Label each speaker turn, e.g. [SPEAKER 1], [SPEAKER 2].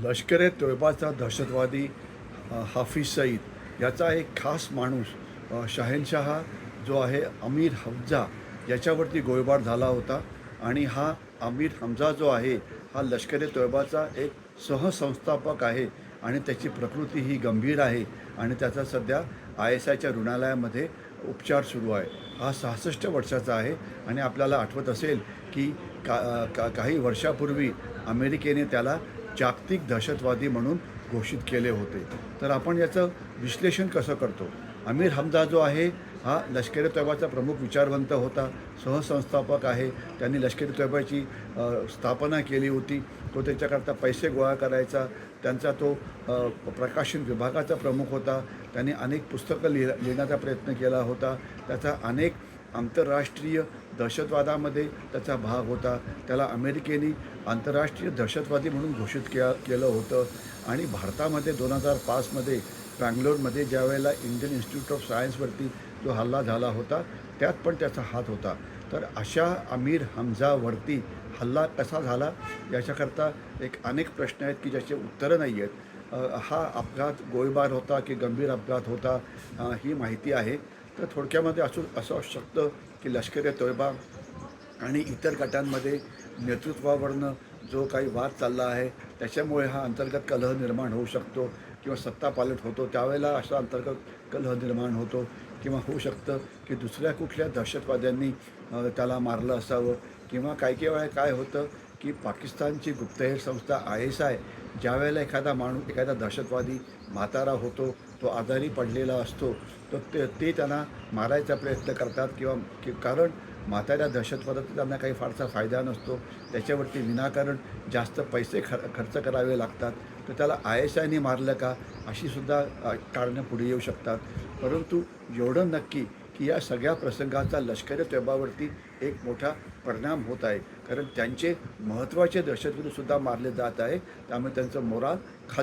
[SPEAKER 1] लष्कर ए तोयबाचा दहशतवादी हाफिज सईद याचा एक खास माणूस अ, जो आहे अमीर हमजा याच्यावरती गोळीबार झाला होता. आणि हा अमीर हमजा जो आहे हा लष्कर ए तोयबाचा एक सहसंस्थापक आहे आणि त्याची प्रकृती ही गंभीर आहे आणि त्याचा सध्या आय एस आयच्या रुग्णालयामध्ये उपचार सुरू आहे. हा सहासष्ट वर्षाचा आहे आणि आपल्याला आठवत असेल की का का काही वर्षापूर्वी अमेरिकेने त्याला जागतिक दहशतवादी म्हणून घोषित केले होते. तर आपण याचं विश्लेषण कसं करतो? अमीर हमजा जो आहे हा लष्करी तैबाचा प्रमुख विचारवंत होता सहसंस्थापक आहे. त्यांनी लष्करी तैबाची स्थापना केली होती. तो त्याच्याकरता पैसे गोळा करायचा. त्यांचा तो प्रकाशन विभागाचा प्रमुख होता. त्यांनी अनेक पुस्तकं लिह लिहिण्याचा प्रयत्न केला होता. त्याचा अनेक आंतरराष्ट्रीय दहशतवादामध्ये त्याचा भाग होता. त्याला अमेरिकेने आंतरराष्ट्रीय दहशतवादी म्हणून घोषित के केलं होतं. आणि भारतामध्ये दोन हजार पाचमध्ये बँगलोरमध्ये ज्या वेळेला इंडियन इन्स्टिट्यूट ऑफ सायन्सवरती जो हल्ला झाला होता त्यात पण त्याचा हात होता. तर अशा अमीर हमजावरती हल्ला कसा झाला याच्याकरता एक अनेक प्रश्न आहेत की ज्याचे उत्तरं नाही आहेत. हा अपघात गोळीबार होता की गंभीर अपघात होता ही माहिती आहे. तर थोडक्यामध्ये असू असं असू शकतं की लष्कर तोयबा आणि इतर गटांमध्ये नेतृत्वावरनं जो काही वाद चालला आहे त्याच्यामुळे हा अंतर्गत कलह निर्माण होऊ शकतो किंवा सत्ता पालट होतो. त्यावेळेला असा अंतर्गत कलह निर्माण होतो किंवा होऊ शकतं की दुसऱ्या कुठल्या दहशतवाद्यांनी त्याला मारलं असावं किंवा काही काही वेळा काय होतं की पाकिस्तानची गुप्तहेर संस्था आय एस आय ज्यावेळेला एखादा माणूस एखादा दहशतवादी म्हातारा होतो तो आजारी पडलेला असतो तर ते ते त्यांना मारायचा प्रयत्न करतात किंवा कारण म्हाताऱ्या दहशतवादाचा त्यांना काही फारसा फायदा नसतो. त्याच्यावरती विनाकारण जास्त पैसे खर खर्च करावे लागतात. तर त्याला आय एस आयने मारलं का अशीसुद्धा कारणं पुढे येऊ शकतात. परंतु एवढं नक्की की या सगळ्या प्रसंगाचा लष्करी तैबावरती एक मोठा परिणाम होत आहे. कारण त्यांचे महत्त्वाचे दहशतवादीसुद्धा मारले जात आहे. त्यामुळे त्यांचं मोराल खाल